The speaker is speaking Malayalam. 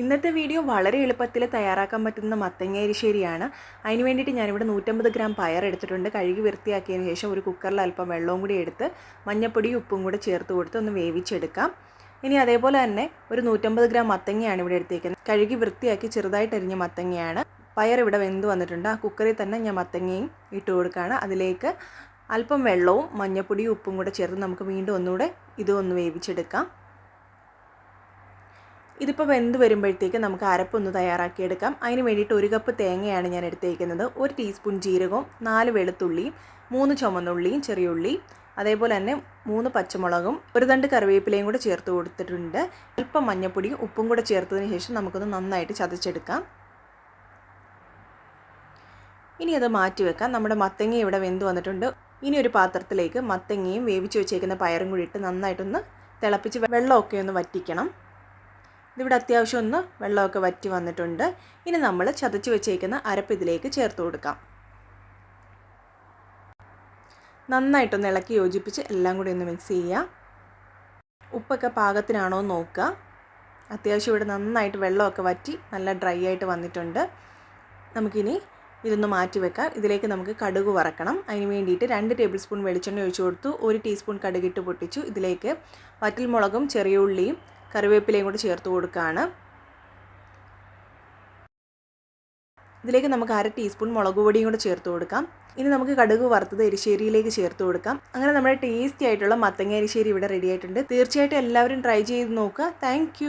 ഇന്നത്തെ വീഡിയോ വളരെ എളുപ്പത്തിൽ തയ്യാറാക്കാൻ പറ്റുന്ന മത്തങ്ങ എരിശ്ശേരിയാണ് അതിന് വേണ്ടിയിട്ട് ഞാനിവിടെ നൂറ്റമ്പത് ഗ്രാം പയർ എടുത്തിട്ടുണ്ട്. കഴുകി വൃത്തിയാക്കിയതിന് ശേഷം ഒരു കുക്കറിൽ അല്പം വെള്ളവും കൂടി എടുത്ത് മഞ്ഞപ്പൊടിയും ഉപ്പും കൂടെ ചേർത്ത് കൊടുത്ത് ഒന്ന് വേവിച്ചെടുക്കാം. ഇനി അതേപോലെ തന്നെ ഒരു നൂറ്റമ്പത് ഗ്രാം മത്തങ്ങയാണ് ഇവിടെ എടുത്തേക്കുന്നത്. കഴുകി വൃത്തിയാക്കി ചെറുതായിട്ട് അരിഞ്ഞ മത്തങ്ങയാണ്. പയർ ഇവിടെ വെന്ത് വന്നിട്ടുണ്ട്. ആ കുക്കറിൽ തന്നെ ഞാൻ മത്തങ്ങയും ഇട്ട് കൊടുക്കുകയാണ്. അതിലേക്ക് അല്പം വെള്ളവും മഞ്ഞപ്പൊടിയും ഉപ്പും കൂടെ ചേർത്ത് നമുക്ക് വീണ്ടും ഒന്നുകൂടെ ഇതൊന്ന് വേവിച്ചെടുക്കാം. ഇതിപ്പോൾ വെന്ത് വരുമ്പോഴത്തേക്ക് നമുക്ക് അരപ്പൊന്ന് തയ്യാറാക്കിയെടുക്കാം അതിന് വേണ്ടിയിട്ട് ഒരു കപ്പ് തേങ്ങയാണ് ഞാൻ എടുത്തേക്കുന്നത്. ഒരു ടീസ്പൂൺ ജീരകവും നാല് വെളുത്തുള്ളിയും മൂന്ന് ചുമന്നുള്ളിയും ചെറിയ ഉള്ളി അതേപോലെ തന്നെ മൂന്ന് പച്ചമുളകും ഒരു തണ്ട് കറിവേപ്പിലയും കൂടെ ചേർത്ത് കൊടുത്തിട്ടുണ്ട്. അല്പം മഞ്ഞപ്പൊടിയും ഉപ്പും കൂടെ ചേർത്തതിന് ശേഷം നമുക്കൊന്ന് നന്നായിട്ട് ചതച്ചെടുക്കാം. ഇനി അത് മാറ്റി വെക്കാം. നമ്മുടെ മത്തങ്ങ ഇവിടെ വെന്ത് വന്നിട്ടുണ്ട്. ഇനി ഒരു പാത്രത്തിലേക്ക് മത്തങ്ങയും വേവിച്ച് വെച്ചേക്കുന്ന പയറും കൂടി ഇട്ട് നന്നായിട്ടൊന്ന് തിളപ്പിച്ച് വെള്ളമൊക്കെ ഒന്ന് വറ്റിക്കണം. ഇതിവിടെ അത്യാവശ്യം ഒന്ന് വെള്ളമൊക്കെ വറ്റി വന്നിട്ടുണ്ട്. ഇനി നമ്മൾ ചതച്ച് വെച്ചേക്കുന്ന അരപ്പ് ഇതിലേക്ക് ചേർത്ത് കൊടുക്കാം. നന്നായിട്ടൊന്ന് ഇളക്കി യോജിപ്പിച്ച് എല്ലാം കൂടി ഒന്ന് മിക്സ് ചെയ്യുക ഉപ്പൊക്കെ പാകത്തിനാണോ എന്ന് നോക്കുക. അത്യാവശ്യം ഇവിടെ നന്നായിട്ട് വെള്ളമൊക്കെ വറ്റി നല്ല ഡ്രൈ ആയിട്ട് വന്നിട്ടുണ്ട്. നമുക്കിനി ഇതൊന്ന് മാറ്റി വെക്കാം. ഇതിലേക്ക് നമുക്ക് കടുക് വറക്കണം. അതിന് വേണ്ടിയിട്ട് രണ്ട് ടേബിൾ സ്പൂൺ വെളിച്ചെണ്ണ ഒഴിച്ചു കൊടുത്തു. ഒരു ടീസ്പൂൺ കടുകിട്ട് പൊട്ടിച്ചു. ഇതിലേക്ക് വറ്റൽമുളകും ചെറിയ ഉള്ളിയും കറിവേപ്പിലയും കൂടി ചേർത്ത് കൊടുക്കുകയാണ് ഇതിലേക്ക് നമുക്ക് അര ടീസ്പൂൺ മുളക് പൊടിയും കൂടെ ചേർത്ത് കൊടുക്കാം. ഇനി നമുക്ക് കടുക് വറുത്തത് എരിശ്ശേരിയിലേക്ക് ചേർത്ത് കൊടുക്കാം. അങ്ങനെ നമ്മുടെ ടേസ്റ്റി ആയിട്ടുള്ള മത്തങ്ങ എരിശ്ശേരി ഇവിടെ റെഡി ആയിട്ടുണ്ട്. തീർച്ചയായിട്ടും എല്ലാവരും ട്രൈ ചെയ്ത് നോക്കുക. താങ്ക്